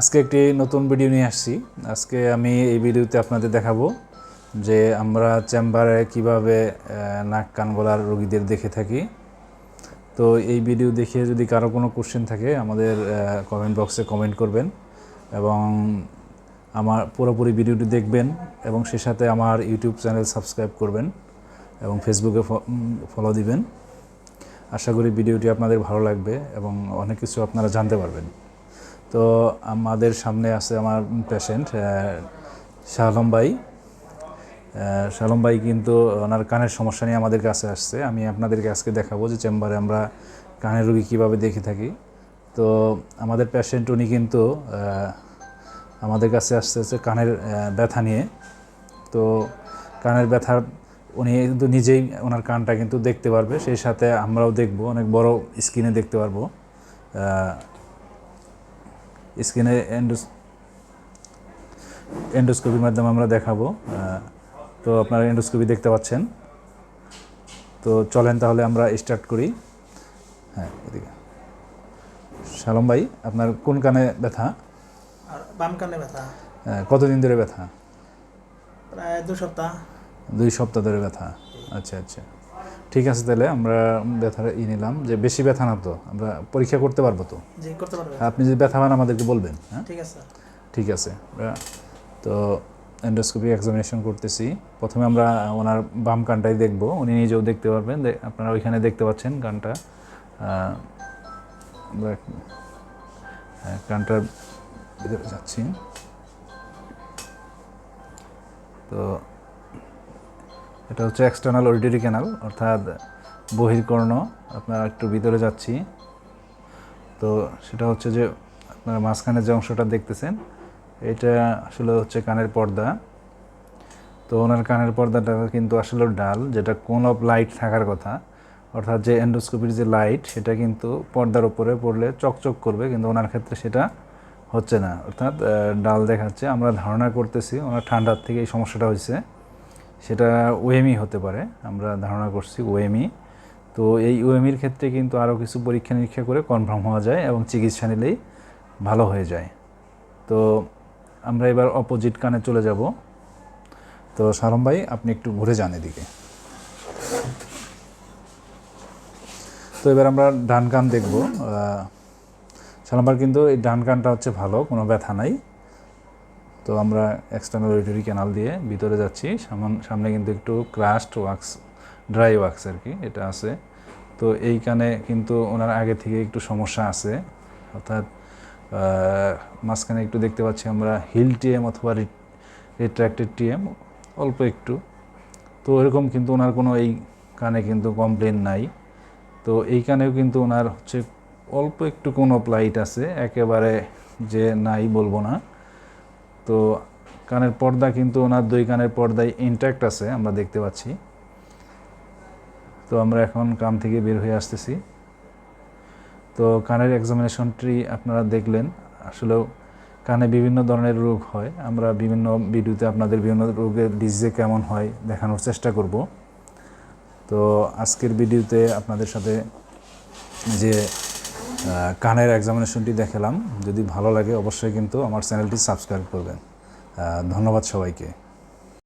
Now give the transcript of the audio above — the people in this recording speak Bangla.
আজকে একটি নতুন ভিডিও নিয়ে আসছি। আজকে আমি এই ভিডিওতে আপনাদের দেখাবো যে আমরা চেম্বারে কীভাবে নাক কান গলার রোগীদের দেখে থাকি। তো এই ভিডিও দেখে যদি কারও কোনো কোশ্চেন থাকে, আমাদের কমেন্ট বক্সে কমেন্ট করবেন এবং আমার পুরোপুরি ভিডিওটি দেখবেন এবং সে সাথে আমার ইউটিউব চ্যানেল সাবস্ক্রাইব করবেন এবং ফেসবুকে ফলো দিবেন। আশা করি ভিডিওটি আপনাদের ভালো লাগবে এবং অনেক কিছু আপনারা জানতে পারবেন। তো আমাদের সামনে আছে আমার পেশেন্ট শালম ভাই। শালম ভাই কিন্তু ওনার কানের সমস্যা নিয়ে আমাদের কাছে আসছে। আমি আপনাদেরকে আজকে দেখাবো যে চেম্বারে আমরা কানের রুগী কীভাবে দেখে থাকি। তো আমাদের পেশেন্ট উনি কিন্তু আমাদের কাছে আসতে হচ্ছে কানের ব্যথা নিয়ে। তো কানের ব্যথা উনি কিন্তু নিজেই ওনার কানটা কিন্তু দেখতে পারবে। সেই সাথে আমরাও দেখব, অনেক বড় স্ক্রিনে দেখতে পারব। স্ক্রিনে এন্ডোস এন্ডোস্কোপির মাধ্যমে আমরা দেখাবো। তো আপনারা এন্ডোস্কোপি দেখতে পাচ্ছেন। তো চলেন তাহলে আমরা স্টার্ট করি। হ্যাঁ এদিকে। শালম ভাই আপনার কোন কানে ব্যথা? আর বাম কানে ব্যথা। কতদিন ধরে ব্যথা? প্রায় দু সপ্তাহ। দুই সপ্তাহ ধরে ব্যথা। আচ্ছা আচ্ছা। ঠিক আছে তাহলে আমরা ব্যথার ই নিলাম যে বেশি ব্যথা না তো আমরা পরীক্ষা করতে পারব তো? পারবে। আপনি যদি ব্যথা পান আমাদেরকে বলবেন হ্যাঁ? ঠিক আছে। ঠিক আছে আমরা তো এন্ডোস্কোপি এক্সামিনেশন করতেছি। প্রথমে আমরা ওনার বাম কানটাই দেখব উনি নিজেও দেখতে পারবেন আপনারা ওইখানে দেখতে পাচ্ছেন কানটা। আমরা হ্যাঁ, কানটার ভিতরে যাচ্ছি। তো এটা হচ্ছে এক্সটার্নাল অরিটারি ক্যানাল অর্থাৎ বহির্কর্ণ আপনারা একটু ভিতরে যাচ্ছি। তো সেটা হচ্ছে যে আপনারা মাঝখানের যে অংশটা দেখতেছেন, এটা আসলে হচ্ছে কানের পর্দা। তো ওনার কানের পর্দাটা কিন্তু আসলে ডাল, যেটা কোন অফ লাইট থাকার কথা। অর্থাৎ যে এন্ডোস্কোপির যে লাইট সেটা কিন্তু পর্দার উপরে পড়লে চকচক করবে, কিন্তু ওনার ক্ষেত্রে সেটা হচ্ছে না। অর্থাৎ ডাল দেখাচ্ছে। আমরা ধারণা করতেছি ওনার ঠান্ডার থেকে এই সমস্যাটা হয়েছে। সেটা ওএমই হতে পারে, আমরা ধারণা করছি ওএমই তো এই ওএমির ক্ষেত্রে কিন্তু আরও কিছু পরীক্ষা নিরীক্ষা করে কনফার্ম হওয়া যায় এবং চিকিৎসা নিলেই ভালো হয়ে যায়। তো আমরা এবার অপোজিট কানে চলে যাব। তো সারম ভাই, আপনি একটু ঘুরে যান এদিকে। তো এবার আমরা ডান কান দেখব। সালাম্বার কিন্তু এই ডান কানটা হচ্ছে ভালো, কোনো ব্যথা নাই। তো আমরা এক্সটার্নাল অরিটরি ক্যানাল দিয়ে ভিতরে যাচ্ছি। সামন কিন্তু একটু ক্রাস্ট ওয়াক্স ড্রাই ওয়াক্স আর কি এটা আছে। তো এই কানে কিন্তু ওনার আগে থেকে একটু সমস্যা আছে। অর্থাৎ মাঝখানে একটু দেখতে পাচ্ছি আমরা হিল টিএম অথবা রিট্রাক্টেড টিএম অল্প একটু। তো এরকম কিন্তু ওনার কোনো এই কানে কিন্তু কমপ্লেন নাই। তো এইখানেও কিন্তু ওনার হচ্ছে অল্প একটু কোনো প্লাইট আছে। একেবারে যে নাই বলব না। তো কানের পর্দা কিন্তু ওনার দুই কানের পর্দায় ইনট্যাক্ট আছে, আমরা দেখতে পাচ্ছি। তো আমরা এখন কান থেকে বের হয়ে আসতেছি। তো কানের এক্সামিনেশনটি আপনারা দেখলেন আসলেও কানে বিভিন্ন ধরনের রোগ হয়। আমরা বিভিন্ন ভিডিওতে আপনাদের বিভিন্ন রোগের ডিজিজে কেমন হয় দেখানোর চেষ্টা করব। তো আজকের ভিডিওতে আপনাদের সাথে যে কানের এক্সামিনেশনটি দেখালাম যদি ভালো লাগে অবশ্যই কিন্তু আমার চ্যানেলটি সাবস্ক্রাইব করবেন। ধন্যবাদ সবাইকে।